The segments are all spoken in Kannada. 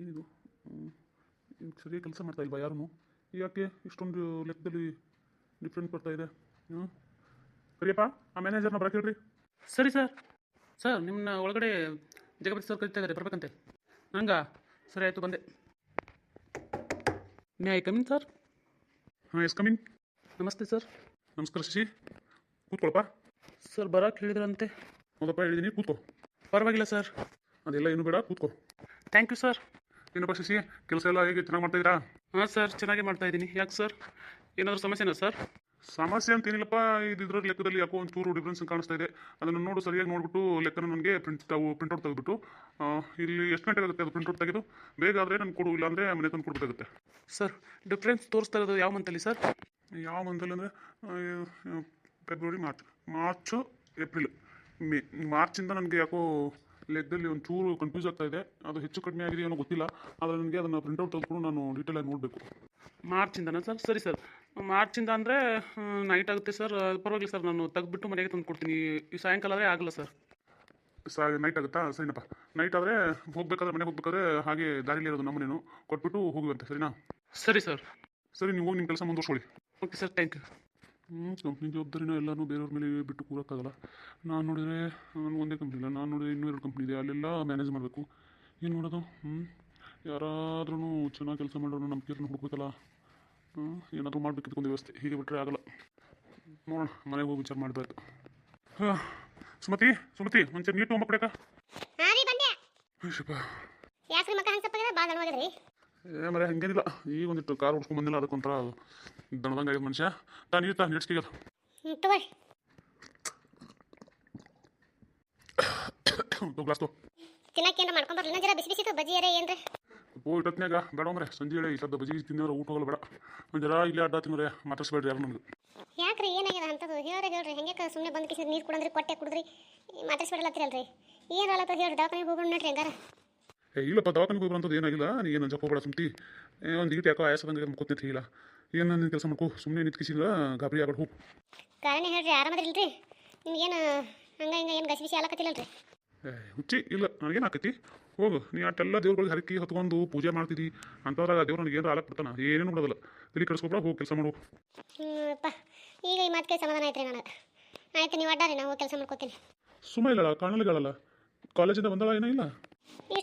ಏನಿದು ಸರಿ ಇವ್ರು ಸರಿಯಾಗಿ ಕೆಲಸ ಮಾಡ್ತಾ ಇಲ್ವಾ ಯಾರೂ ಯಾಕೆ ಇಷ್ಟೊಂದು ಲೆಕ್ಕದಲ್ಲಿ ಡಿಫ್ರೆಂಟ್ ಕೊಡ್ತಾ ಇದೆ? ಹ್ಞೂ ಕರಿಯಪ್ಪ ಆ ಮ್ಯಾನೇಜರ್ನ ಬರಕ್ಕೆ ಹೇಳ್ರಿ. ಸರಿ ಸರ್. ಸರ್ ನಿಮ್ಮನ್ನ ಒಳಗಡೆ ಜಗಪತಿ ಸರ್ ಕರಿತಾ ಇದ್ದಾರೆ ಬರ್ಬೇಕಂತೆ. ನಂಗ? ಸರಿ ಆಯಿತು ಬಂದೆ. May I come in sir ಹಾಂ ಎಸ್ ಕಮಿನ್ ನಮಸ್ತೆ ಸರ್ ನಮಸ್ಕಾರ ಶಶಿ. ಕೂತ್ಕೊಳಪ್ಪ. ಸರ್ ಬರಕ್ಕೆ ಹೇಳಿದ್ರಂತೆ. ಹೌದಪ್ಪ ಹೇಳಿದ್ದೀನಿ ಕೂತ್ಕೋ. ಪರವಾಗಿಲ್ಲ ಸರ್ ಅದೆಲ್ಲ ಏನು ಬೇಡ ಕೂತ್ಕೋ. ಥ್ಯಾಂಕ್ ಯು ಸರ್ ಏನಪ್ಪ ಶಶಿ ಕೆಲಸ ಎಲ್ಲ ಹೇಗೆ ಚೆನ್ನಾಗಿ ಮಾಡ್ತಾ ಇದ್ದೀರಾ? ಹಾಂ ಸರ್ ಚೆನ್ನಾಗೇ ಮಾಡ್ತಾ ಇದ್ದೀನಿ. ಯಾಕೆ ಸರ್ ಏನಾದರೂ ಸಮಸ್ಯೆನಾ ಸರ್ ಸಮಸ್ಯೆ ಅಂತ ಏನಿಲ್ಲಪ್ಪ ಇದು ಇದ್ರ ಲೆಕ್ಕದಲ್ಲಿ ಯಾಕೋ ಒಂದು ಚೂರು ಡಿಫ್ರೆನ್ಸ್ ಕಾಣಿಸ್ತಾ ಇದೆ. ಅದನ್ನು ನೋಡು ಸರಿಯಾಗಿ ನೋಡ್ಬಿಟ್ಟು ಲೆಕ್ಕನ ನನಗೆ ಪ್ರಿಂಟ್ ತಾವು ಪ್ರಿಂಟ್ಔಟ್ ತೆಗೆದ್ಬಿಟ್ಟು. ಇಲ್ಲಿ ಎಷ್ಟು ಗಂಟೆ ಆಗುತ್ತೆ ಅದು ಪ್ರಿಂಟ್ಔಟ್ ತೆಗೆದು? ಬೇಗ ಆದರೆ ನಾನು ಕೊಡು ಇಲ್ಲಾಂದರೆ ಮನೆ ತಂದು ಕೊಡಬೇಕಾಗುತ್ತೆ. ಸರ್ ಡಿಫ್ರೆನ್ಸ್ ತೋರಿಸ್ತಾ ಇರೋದು ಯಾವ ಮಂತಲ್ಲಿ ಸರ್ ಯಾವ ಮಂತಲ್ಲಿ ಅಂದರೆ February March March April May ಮಾರ್ಚಿಂದ ನನಗೆ ಯಾಕೋ ಲೆಕ್ಕದಲ್ಲಿ ಒಂದು ಚೂರು ಕನ್ಫ್ಯೂಸ್ ಆಗ್ತಾ ಇದೆ. ಅದು ಹೆಚ್ಚು ಕಡಿಮೆ ಆಗಿದೆ ಏನೋ ಗೊತ್ತಿಲ್ಲ. ಆದರೆ ನನಗೆ ಅದನ್ನು ಪ್ರಿಂಟೌಟ್ ತೆಗೆದುಕೊಂಡು ನಾನು ಡೀಟೇಲಾಗಿ ನೋಡಬೇಕು. ಮಾರ್ಚಿಂದನಾ ಸರ್? ಸರಿ ಸರ್. ಮಾರ್ಚಿಂದ ಅಂದರೆ ನೈಟ್ ಆಗುತ್ತೆ ಸರ್. ಪರವಾಗಿಲ್ಲ ಸರ್. ನಾನು ತೆಗೆದ್ಬಿಟ್ಟು ಮನೆಗೆ ತಂದು ಕೊಡ್ತೀನಿ. ಈ ಸಾಯಂಕಾಲ ಆದರೆ ಆಗಲ್ಲ ಸರ್. ಸಾ ನೈಟ್ ಆಗುತ್ತಾ? ಸರಿನಪ್ಪ ನೈಟ್ ಆದರೆ ಹೋಗಬೇಕಾದ್ರೆ ಮನೆಗೆ ಹೋಗ್ಬೇಕಾದ್ರೆ ಹಾಗೆ ದಾರಿಲಿ ಇರೋದು ನಮ್ಮನೇನು ಕೊಟ್ಬಿಟ್ಟು ಹೋಗುವಂತೆ ಸರಿನಾ? ಸರಿ ಸರ್. ಸರಿ ನೀವು ಹೋಗಿ ನಿಮ್ಮ ಕೆಲಸ ಮುಂದುವರ್ಸ್ಕೊಳ್ಳಿ. ಓಕೆ ಸರ್ ಥ್ಯಾಂಕ್ ಯು ಹ್ಞೂ ಕಂಪ್ನಿ ಜವಾಬ್ದಾರಿನ ಎಲ್ಲನೂ ಬೇರೆಯವ್ರ ಮೇಲೆ ಬಿಟ್ಟು ಕೂರೋಕ್ಕಾಗಲ್ಲ. ನಾನು ನೋಡಿದರೆ ನಾನು ಒಂದೇ ಕಂಪ್ನಿ ಇಲ್ಲ. ನಾನು ನೋಡಿದರೆ ಇನ್ನೂ ಎರಡು ಕಂಪ್ನಿ ಇದೆ. ಅಲ್ಲೆಲ್ಲ ಮ್ಯಾನೇಜ್ ಮಾಡಬೇಕು. ಏನು ಮಾಡೋದು? ಹ್ಞೂ ಯಾರಾದ್ರೂ ಚೆನ್ನಾಗಿ ಕೆಲಸ ಮಾಡೋರು ನಮ್ಮ ಕೇರ್ನ ಹುಡುಕ್ಬೇಕಲ್ಲ. ಹ್ಞೂ ಏನಾದರೂ ಒಂದು ವ್ಯವಸ್ಥೆ. ಹೀಗೆ ಬಿಟ್ಟರೆ ಆಗಲ್ಲ. ನೋಡೋಣ ಮನೆಗೆ ಹೋಗಿ ವಿಚಾರ ಮಾಡಬೇಕು. ಹಾಂ ಸುಮತಿ ಸುಮತಿ ಒಂಚೂರು ನೀರು ತೊಗೊಂಬಕ್ಬೇಕಾ ಹಾಂ ರೀ ಬಂದೆ. ಯಾಕ್ರಿ ಮಕ್ಕ ಹಂಗೆ ಸಪ್ಪಾಗಿದೆ? ಭಾಳ ದಣವಾಗಿದ್ರಿ ಏ ಮರೆ ಹಂಗೇನಿಲ್ಲ. ಈಗ ಒಂದಿಟ್ಟು ಕಾರ್ ಉಡ್ಕೊಂಡು ಬಂದಿಲ್ಲ ಅದಕ್ಕೊಂಥರ ದಣದಂಗೆ ಆಗ್ಯದ ಮನುಷ್ಯ. ತಾ ನೀರು ತಾ ನೀಡ್ಸ್ಕಿಲ್ಲ ಹ್ಞೂ ತಗೋರಿ ಗ್ಲಾಸ್ ತೋ ತಿನ್ನಕ್ಕೆ ಏನಾರ ಮಾಡ್ಕೊಂಡ್ ಬರ್ಲಿ. ಜರ ಬಿಸಿ ಬಿಸಿದು ಬಜ್ಜಿ ಅರೆ ಏನ್ರಿ? ಓ ಇಟ್ಟತ್ನ್ಯಾಗ? ಬೇಡ ಅಂದ್ರೆ ಸಂಜೆ ಹೇಳಿ ಇಷ್ಟದ ಬಜಿಗೆ ತಿನ್ನೋರು ಊಟ ಹೋಗಲ್ಲ ಬೇಡ. ಒಂದು ಜರ ಇಲ್ಲೇ ಅಡ್ಡ ತಿನ್ನೋರೆ ಮಾತಾಡ್ಸ್ಬೇಡ್ರಿ ಯಾರು ನನಗೆ ಯಾಕ್ರಿ ಏನಾಗ್ಯದ ಅಂತದು? ಹೇಳ್ರಿ ಹೇಳ್ರಿ. ಹೆಂಗೆ ಸುಮ್ಮನೆ ಬಂದು ಕಿಸಿ ನೀರು ಕುಡಂದ್ರಿ ಕೊಟ್ಟೆ ಕುಡಿದ್ರಿ? ಮಾತಾಡ್ಸ್ಬಿಡಲತ್ತಿರಲ್ರಿ ಏನು ಹೇಳತ್ತ ಹೇಳ್ರಿ? ದವಾಖಾನೆಗೆ ಹೋಗ್ಬಿಡ್ ನೋಡ್ರಿ ಹಂಗಾರ. ಏ ಇಲ್ಲಪ್ಪ ದವಾಖಾನೆಗೆ ಹೋಗಿ ಏನಾಗಿಲ್ಲ? ನೀ ಏನು ಜಪ್ಪ ಬೇಡ ಸುಮ್ತಿ. ಒಂದು ಈಟ್ ಯಾಕೋ ಆಯಾಸದಂಗೆ ಮುಕ್ಕೊತೈತಿ ಇಲ್ಲ ಏನು ನಿನ್ನ ಕೆಲಸ ಮಾಡ್ಕೋ? ಸುಮ್ಮನೆ ನಿಂತ್ಕಿಸಿಲ್ಲ ಗಾಬರಿ ಆಗಲ್ಲ ಹೋಗು ಕಾರಣ ಹೇಳ್ರಿ ಆರಾಮದಿಲ್ರಿ ನಿಮ್ಗೇನು ಹಂಗ ಹಿಂಗ ಏನು ಗಸಿ ಬಿಸಿ ಆಲಕತ್ತಿಲ್ಲಲ್ರಿ ಏ ಹುಚ್ಚಿ ಇಲ್ಲ ನನಗೇನು ಆಕೈತಿ? ಹೋಗು ನೀ ಅಟ್ಟೆಲ್ಲ ದೇವ್ರಿಗೆ ಹರಕಿ ಹೊತ್ಕೊಂಡು ಪೂಜೆ ಮಾಡ್ತಿದ್ದಿ ಅಂಥದ್ರಾಗ ದೇವ್ರು ನನಗೆ ಏನಾರ ಆಲಕ್ ಬಿಡ್ತಾನ? ಏನೇನು ಬಿಡೋದಿಲ್ಲ ತಿಳಿ ಕೆಡಿಸ್ಕೊಬೇಡ ಹೋಗಿ ಕೆಲಸ ಮಾಡು. ಹ್ಞೂಪ್ಪ ಈಗ ಈ ಮಾತು ಸಮಾಧಾನ ಆಯ್ತು ರೀ ನನಗೆ. ಆಯ್ತು ನೀವು ಅಡ್ಡಾರಿ ನಾವು ಕೆಲಸ ಮಾಡ್ಕೋತೀನಿ. ಸುಮ್ಮ ಇಲ್ಲ ಕಾಣಲಿಗಳಲ್ಲ ಕಾಲೇಜಿಂದ ಬಂದಳ ಏನೋ ಇಲ್ಲ?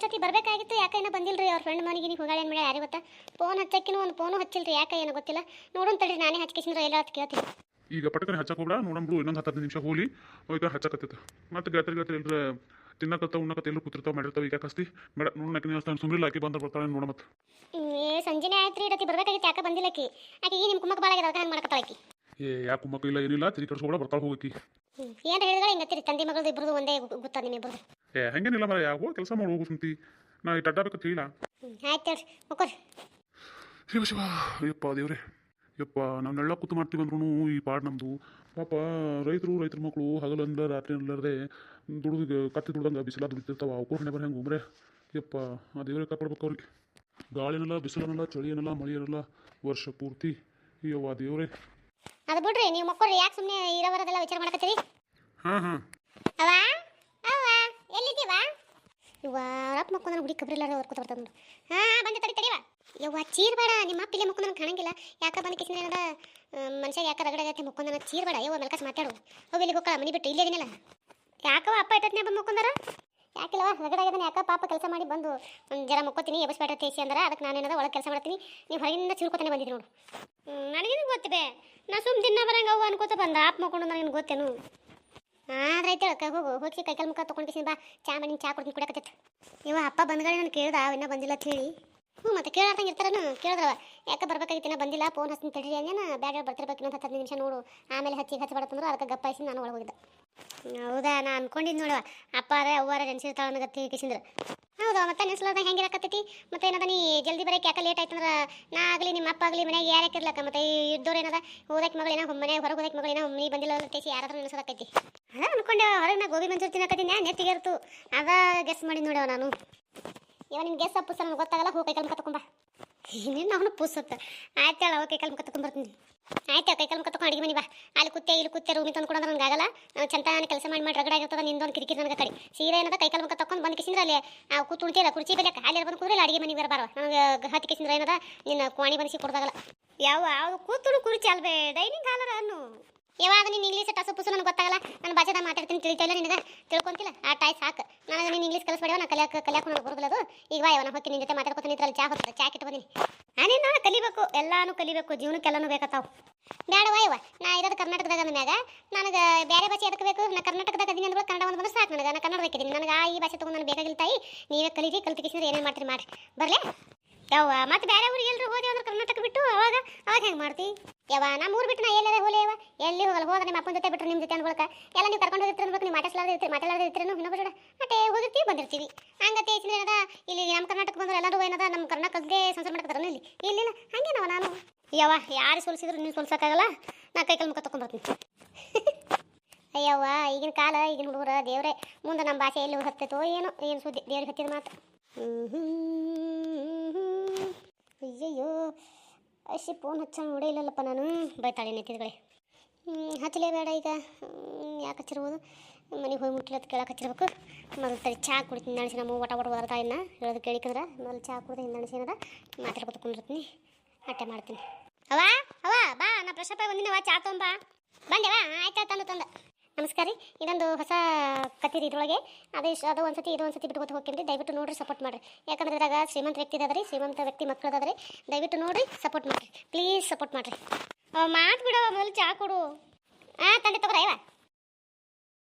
ಸತಿ ಬರಬೇಕಾಗಿತ್ತು ಯಾಕ ಏನೋ ಬಂದಿಲ್ರಿ ಅವ್ರ ಫ್ರೆಂಡ್ ಮನೆಗೆ ನೀವು ಹೋಗಾಳೆ ಅಂದ್ಮೇಲೆ ಯಾರಿಗೆ ಗೊತ್ತಾ? ಫೋನ್ ಹಚ್ಚಕ್ಕಿನೂ ಒಂದು ಫೋನು ಹಚ್ಚಿಲ್ರಿ ಯಾಕೆ ಏನೋ ಗೊತ್ತಿಲ್ಲ. ನೋಡೋಣ ತಡ್ರಿ ನಾನೇ ಹಚ್ಕಿಸಿದ್ರೆ ಎಲ್ಲ ಅಂತ ಕೇಳ್ತೀನಿ. ಈಗ ಪಟಕನೆ ಹಚ್ಚಕ್ಕೆ ನೋಡೋಣ ಬಿಡು ಇನ್ನೊಂದು ಹತ್ತು ನಿಮಿಷ ಹೋಲಿ ಈಗ ಹಚ್ಚಕತ್ತೈತೆ. ಮತ್ತೆ ಗಾತ್ರಿ ಗಾತ್ರಿ ಎಲ್ಲರ ತಿನ್ನಕತ್ತ ಉಣ್ಣಕತ್ತ ಎಲ್ಲರೂ ಕೂತಿರ್ತಾವ ಮಾಡಿರ್ತಾವ ಈಗ ಕಸ್ತಿ. ಮೇಡ ನೋಡೋಣ ನಾಲ್ಕು ನಿಮಿಷ ಸುಮ್ಮನೆ ಆಕಿ ಬಂದ್ರೆ ಬರ್ತಾಳೆ ನೋಡ ಮತ್ತೆ. ಏ ಸಂಜೆನೇ ಆಯ್ತು ರೀ ಇಡತಿ ಬರ್ಬೇಕಾಗಿತ್ತು ಯಾಕೆ ಬಂದಿಲ್ಲ ಆಕಿ. ಆಕೆ ಈ ನಿಮ್ಮ ಕುಮ್ಮಕ್ಕ ಭಾಳ ಆಗ್ಯದ ಹಂಗೆ ಮಾಡಕತ್ತಾಳ ಆಕಿ. ಏ ಯಾಕೆ ಕುಮ್ಮಕ್ಕ ಇಲ್ಲ ಏನಿಲ್ಲ ತಿರಿ ಕಡ್ಸ್ಕೊಬೇಡ ಬರ್ತಾಳೆ ಹೋಗಕ್ಕಿ ಏನು ಹೇಳಿದ್ರೆ ಹಿಂಗತ್ತಿರಿ ತಂದೆ ಮಗಳದು ಇಬ್ಬರದು ಒಂದೇ ಗೊತ್ತಾ ನಿಮ್ಮಿಬ್ಬರದು ಏ ಹಂಗೇನಿಲ್ಲ ಮರ ಯಾವ ಕೆಲಸ ಮಾಡುವ ಹೋಗು ಸುಮ್ತಿ ನಾ ಈ ಅಡ್ಡಾಬೇಕಂತ ಹೇಳಿಲ್ಲ. ಆಯ್ತು ಹೇಳ್ರಿ ಶಿವ ಶಿವ ಅಯ್ಯಪ್ಪ ದೇವ್ರೆ ಯಪ್ಪ ನಾವು ನೆಳ್ಳ ಕೂತು ಮಾಡ್ತೀವಿ ಅಂದ್ರೂ ಈ ಪಾಡ್ ನಮ್ಮದು ಪಾಪ ರೈತರು ರೈತರ ಮಕ್ಕಳು ಹಗಲಂದ ರಾತ್ರಿ ಅನ್ಲಾರ್ದೆ ದುಡ್ದು ಕತ್ತಿ ದುಡ್ದಂಗೆ ಬಿಸಿಲಾದ ಬಿತ್ತಿರ್ತಾವ ಅವ್ರ ಬರ ಹೆಂಗೆ ಉಮ್ರೆ ಯಪ್ಪ ಆ ದೇವ್ರೇ ಕಾಪಾಡ್ಬೇಕು ಅವ್ರಿಗೆ. ಗಾಳಿನಲ್ಲ ಬಿಸಿಲನಲ್ಲ ಚಳಿ ಏನಲ್ಲ ಮಳೆ ಏನಲ್ಲ ವರ್ಷ ಪೂರ್ತಿ ಯವ್ವ ದೇವ್ರೆ. ಅದು ಬಿಡ್ರಿ ನೀವು ಮಕ್ಕಳು ಯಾಕೆ ಸುಮ್ಮನೆ ಇರೋವರದೆಲ್ಲ ವಿಚಾರ ಮಾಡ್ಕತ್ತೀರಿ? ಹಾಂ ಹಾಂ. ಅವ? ಇವ್ವ ರಪ್ಪ ಮಕ್ಕೊಂದ ಹುಡುಗಿ ಕಬ್ರಿಲ್ಲಾರ ಅವ್ರು ಕೂತ ಹಾ, ಬಂದೆ ತಡಿ ತಡಿವ ಯವ್ವ. ಚೀರ್ ಬೇಡ, ನಿಮ್ಮ ಅಪ್ಪ ಇಲ್ಲೇ ಕಾಣಂಗಿಲ್ಲ. ಯಾಕ ಬಂದು ಕಿಸಿನ ಮನುಷ್ಯ ಯಾಕ ರಗಡಾಗತ್ತೆ ಮುಕ್ಕೊಂದ ಚೀರ್ ಬೇಡ, ಯವ್ವ, ಮೆಲ್ಕಾಸ್ ಮಾತಾಡು. ಹೋಗಿ ಇಲ್ಲಿ ಹೋಗ್ಕಳ, ಮನಿ ಬಿಟ್ಟು, ಇಲ್ಲೇ ಇದೀನಲ್ಲ. ಯಾಕವ ಅಪ್ಪ ಇಟ್ಟತ್ನೇ ಬಂದು ಮುಕ್ಕೊಂದಾರ ಯಾಕಿಲ್ಲವ ರಗಡಾಗದನ ಯಾಕ ಪಾಪ ಕೆಲಸ ಮಾಡಿ ಬಂದು, ಒಂದು ಜರ ಮುಕ್ಕೋತೀನಿ ಎಬಸ್ಬೇಡ ತೇಸಿ ಅಂದ್ರೆ ಅದಕ್ಕೆ ನಾನು ಏನದ, ಒಳಗೆ ಕೆಲಸ ಮಾಡ್ತೀನಿ. ನೀವು ಹೊರಗಿಂದ ಚಿರ್ಕೋತಾನೆ ಬಂದಿದ್ದೀನಿ ನೋಡು. ನನಗೇನು ಗೊತ್ತಿದೆ. ನಾ ಸುಮ್ ದಿನ ಬರಂಗ ಅವ್ವ ಅನ್ಕೋತ ಬಂದ. ಆಪ್ ಮಕ್ಕೊಂಡು ನನಗೆ ಗೊತ್ತೇನು? ಅಕ್ಕ ಹೋಗು ಹೋಗಿ ಕೈ ಕಾಲು ಮುಖ ತೊಗೊಂಡು ಬಾ, ಚಾ ಮಾಡಿ, ಚಾ ಕೊಡ್ತೀನಿ ಕುಡಿಯಕತ್ತೈತೆ ಇವ ಅಪ್ಪ ಬಂದ್ಗಡೆ ನಾನು ಕೇಳ್ದ ಇನ್ನೂ ಬಂದಿಲ್ಲ ಅಂತ ಹೇಳಿ. ಹ್ಞೂ, ಮತ್ತೆ ಕೇಳಾರ್ದಂಗೆ ಇರ್ತಾರನು ಕೇಳಿದ್ರವ ಯಾಕೆ ಬರ್ಬೇಕಾಗಿತ್ತು ಬಂದಿಲ್ಲ ಫೋನ್ ಹಚ್ತೀನಿ ತಡ್ರಿ ಅಂದೇನ ಬ್ಯಾಡ ಬರ್ತಿರ್ಬೇಕು ಇನ್ನೊಂದು ಹತ್ತು ನಿಮಿಷ ನೋಡು. ಆಮೇಲೆ ಹಚ್ಚಿ ಹಚ್ಚಬಾರ್ದಂದ್ರೆ ಅದಕ್ಕೆ ಗಪ್ಪಾಯಿಸಿ ನಾನು ಒಳಗೆ ಹೋಗಿದ್ದೆ. ಹೌದಾ, ನಾ ಅನ್ಕೊಂಡಿದ್ದು ನೋಡುವ ಅಪ್ಪಾರ, ಅವ್ವಾರ, ನೆನ್ಸಿರ್ತಾಳ ಗತ್ತಿ ಕಿಸಿಂದ್ರ ಹೌದಾ, ಮತ್ತೆ ನೆನ್ಸ್ಲಾರ್ದಂಗೆ ಹೆಂಗೆ ಇರಕತ್ತೈತಿ? ಮತ್ತೆ ಏನದ ನೀ ಜಲ್ದಿ ಬರೋಕೆ ಯಾಕೆ ಲೇಟ್ ಆಯ್ತಂದ್ರೆ? ನಾ ಆಗಲಿ ನಿಮ್ಮ ಅಪ್ಪ ಆಗಲಿ ಮನೆಗೆ ಯಾರು ಇರ್ಲಕ್ಕ ಮತ್ತೆ ಇದ್ದವ್ರು ಏನದ? ಓದಕ್ಕೆ ಮಗಳಿನ ಮನೆ ಹೊರಗೆ ಓದಕ್ಕೆ ಮಗಳಿನ ನೀ ಬಂದಿಲ್ಲ ಟೇಸಿ ಯಾರಾದ್ರೂ ನೆನೆಸೋದಕ್ಕೈತಿ ಅದ ಅನ್ಕೊಂಡೆ ಹೊರಗೆ ನಾ ಗೋಬಿ ಮಂಜೂರು ತಿನ್ನಕತ್ತೀನಿ ನೆತ್ತಿಗೆ ಇರ್ತು ಅದ ಗೆಸ್ ಮಾಡಿ ನೋಡ್ಯವ ನಾನು. ಇವ ನಿನ್ ಗೆಸ್ ಅಪ್ಪು ಸರ್ ಗೊತ್ತಾಗಲ್ಲ, ಹೋಗಿ ಕೈ ಕಲ್ಮ ತಕೊಂಬ ಇನ್ನೇನು ಅವನು ಪೂಸತ್ತ ಆಯ್ತು ಹೇಳ, ಹೋಗಿ ಕಾಲು ಮುಖ ಆಯ್ತು ಕೈ ಕಲ್ಮ ಮುಖ ತಗೊಂಡು ಅಡಿಗೆ ಮನಿ ಬಾ. ಅಲ್ಲಿ ಕುತ್ತೆ ಇಲ್ಲಿ ಕುತ್ತೆ ರೂಮಿ ತಂದು ಕೊಡೋದು ನನಗೆ ಆಗಲ್ಲ. ನಾವು ಚಂತಾನ ಕೆಲಸ ಮಾಡಿ ಮಾಡಿ ರಗಡಾಗಿರ್ತದ ನಿಂದೊಂದು ಕಿರಿಕಿರಿ ನನಗೆ ಕಡಿ. ಸೀರೆ ಏನದ ಕೈ ಕಲ್ಮ ಮುಖ ತಗೊಂಡು ಬಂದು ಕಿಸಿಂದ್ರೆ ಅಲ್ಲಿ. ಆ ಕೂತು ಇಲ್ಲ ಕುರ್ಚಿ ಬೆಲೆ ಅಲ್ಲಿ ಬಂದು ಕೂದ್ರೆ ಅಡಿಗೆ ಮನೆಗೆ ಬರಬಾರ ನನಗೆ ಹತ್ತಿ ಕಿಸಿಂದ್ರೆ ಏನದ ನಿನ್ನ ಕೋಣಿ ಬನಿಸಿ ಕೊಡ್ದಾಗಲ್ಲ. ಯಾವ ಅದು ಕೂತು ಕುರ್ಚಿ ಅಲ್ವೇ ಡೈನಿಂಗ್ ಹಾಲರ ಅನ್ನು. ಯಾವಾಗ ನೀನು ಇಂಗ್ಲೀಷ್ ಟಸು ಪುಸು ನನಗೆ ಗೊತ್ತಾಗಲ್ಲ. ನಾನು ಭಾಷೆದ ಮಾತಾಡ್ತೀನಿ ತಿಳಿತಾಯಿಲ್ಲ ನಿನಗೆ. ತಿಳ್ಕೊಂತಿಲ್ಲ ಆ ಟಾಯ್ ಸಾಕು. ನನಗೆ ನೀನು ಇಂಗ್ಲೀಷ್ ಕಲಿಸ್ಬೇಡ ನಾ ಕಲಿಯಾಕ ಕಲಿಯಾಕ ನನಗೆ ಬರೋದಿಲ್ಲ ಅದು. ಈಗ ಯಾವ ನಾನು ಹೋಗಿ ನಿನ್ನ ಜೊತೆ ಮಾತಾಡ್ಕೊತೀನಿ ಇದ್ರಲ್ಲಿ ಚಾ ಹೊತ್ತ ಚಾ ಕಿಟ್ಟು ಬಂದಿನಿ. ನಾನೇನು ನಾನು ಕಲಿಬೇಕು, ಎಲ್ಲಾನು ಕಲಿಬೇಕು, ಜೀವನಕ್ಕೆಲ್ಲನೂ ಬೇಕತ್ತಾವು ಬೇಡ ಇವ ನಾ ಇರೋದು ಕರ್ನಾಟಕದಾಗ ಅಂದ ಮ್ಯಾಗ ನನಗೆ ಬೇರೆ ಭಾಷೆ ಎದಕ್ಕೆ ಬೇಕು? ನಾ ಕರ್ನಾಟಕದಾಗ ಅದೀನಿ ಅಂದ್ರೆ ಕನ್ನಡ ಒಂದು ಬಂದ್ರೆ ಸಾಕು ನನಗೆ ನಾನು ಕನ್ನಡ ಬೇಕಿದ್ದೀನಿ ನನಗೆ ಆ ಈ ಭಾಷೆ ತೊಗೊಂಡು ನಾನು ಬೇಕಾಗಿಲ್ಲ ತಾಯಿ. ನೀವೇ ಕಲಿರಿ ಕಲ್ತಿಕಿಸಿದ್ರೆ ಏನೇನು ಮಾಡ್ತೀರಿ ಮಾಡಿ ಬರಲೇ? ಯವ್ವ, ಮತ್ತೆ ಬೇರೆ ಊರಿಗೆ ಎಲ್ಲರೂ ಹೋದೆ ಅಂದ್ರೆ ಕರ್ನಾಟಕ ಬಿಟ್ಟು? ಅವಾಗ ಅವಾಗ ಹೆಂಗೆ ಮಾಡ್ತಿ? ಯವ್ವ ನಮ್ಮ ಊರು ಬಿಟ್ಟು ನಾ ಎಲ್ಲದ ಹೋಲೆ ಯವ್ವ? ಎಲ್ಲಿ ಹೋಗಲ್ಲ? ಹೋದ್ರೆ ನಿಮ್ಮ ಅಪ್ಪನ ಜೊತೆ ಬಿಟ್ಟರು ನಿಮ್ಮ ಜೊತೆ ಅನ್ಕೊಳಕ ಎಲ್ಲ ನೀವು ಕರ್ಕೊಂಡು ಹೋಗಿರ್ತೀರ ಅನ್ಬೇಕು ನೀವು ಮಾತಾಡ್ಲಾರ್ದು ಇರ್ತೀರಿ ಮಾತಾಡ್ಲಾರ್ದು ಇರ್ತೀರಿ ಇನ್ನೊಬ್ಬ ಜೋಡ? ಮತ್ತೆ ಹೋಗಿರ್ತೀವಿ, ಬಂದಿರ್ತೀವಿ. ಹಂಗತ್ತೆ ಹೆಚ್ಚಿನ ಏನದ? ಇಲ್ಲಿ ನಮ್ಮ ಕರ್ನಾಟಕ ಬಂದ್ರೆ ಎಲ್ಲರೂ ಏನದ? ನಮ್ಮ ಕರ್ನಾಟಕದೇ ಸಂಸಾರ ಮಾಡಕ್ಕೆ ಇಲ್ಲಿ? ಇಲ್ಲಿಲ್ಲ ಹಂಗೆ ನಾವು ನಾನು? ಯವ್ವ, ಯಾರು ಸೋಲ್ಸಿದ್ರು ನೀವು ಸೋಲ್ಸೋಕ್ಕಾಗಲ್ಲ? ನಾ ಕೈ ಮುಖ ತೊಗೊಂಡ್ಬರ್ತೀನಿ ಅಯ್ಯವ್ವ ಈಗಿನ ಕಾಲ, ಈಗಿನ ಹುಡುಗರ ದೇವ್ರೆ. ಮುಂದೆ ನಮ್ಮ ಭಾಷೆ ಎಲ್ಲಿ ಹತ್ತೈತೋ ಏನೋ, ಏನು ಸುದ್ದಿ? ದೇವ್ರಿಗೆ ಹತ್ತಿದ ಮಾತು. ಅಯ್ಯಯ್ಯೋ, ಅಶಿ ಫೋನ್ ಹಚ್ಚ ನೋಡಿಲ್ಲಲ್ಲಪ್ಪ ನಾನು. ಬೈತಾಳೆ ನೆತ್ತಿದ್ಗಳೇ ಹಚ್ಚಲೇ ಬೇಡ ಈಗ. ಯಾಕೆ ಹಚ್ಚಿರ್ಬೋದು? ಮನೆಗೆ ಹೋಗಿ ಮುಟ್ಟಿಲ್ಲ ಅಂತ ಕೇಳಕ್ಕೆ ಹಚ್ಚಿರ್ಬೇಕು. ಮೊದಲು ತಲೆ ಚಹಾ ಕುಡಿತೀನಿ ನಣಿಸಿ ನಮ್ಮ ಒಟ ಒಟ ಬರ್ತಾ ಇನ್ನ. ಹೇಳೋದು ಕೇಳಿಕಂದ್ರೆ ಮೊದಲು ಚಹಾ ಕುಡ್ದು ಹಿಂದೆ ನಣಿಸಿ ಏನದ? ಮಾತಾಡ್ಕೊತ ಕುಂದಿರ್ತೀನಿ ಅಟ್ಟೆ ಮಾಡ್ತೀನಿ. ಅವಾ ಅವಾ ಬಾ, ನಾ ಪ್ರಶಪ್ಪ ಅಪ್ ವಾ ಚಾ ತೊಂಬ. ಬಂದೆವಾ ಆಯ್ತಾ, ತಂದು, ತಂದ. ನಮಸ್ಕಾರ ರೀ. ಇದೊಂದು ಹೊಸ ಕತ್ತೀರಿ ಇದ್ರೊಳಗೆ. ಅದೇ ಅದು ಅದು ಒಂದ್ಸತಿ, ಇದು ಒಂದ್ಸತಿ ಬಿಟ್ಕೊತ ಹೋಗ್ತೀನಿ. ದಯವಿಟ್ಟು ನೋಡ್ರಿ ಸಪೋರ್ಟ್ ಮಾಡಿರಿ. ಯಾಕಂದ್ರೆ ಇದ್ರಾಗ ಶ್ರೀಮಂತ ವ್ಯಕ್ತಿ ಇದಾದ್ರಿ ಶ್ರೀಮಂತ ವ್ಯಕ್ತಿ ಮಕ್ಕಳು ಅದಾದ್ರಿ ದಯವಿಟ್ಟು ನೋಡ್ರಿ ಸಪೋರ್ಟ್ ಮಾಡಿರಿ. ಪ್ಲೀಸ್ ಸಪೋರ್ಟ್ ಮಾಡಿರಿ. ಮಾತು ಬಿಡೋ, ಮೊದಲು ಚಾ ಕೊಡು. ಹಾಂ ತಂದೆ ತಗೋರ ಇವ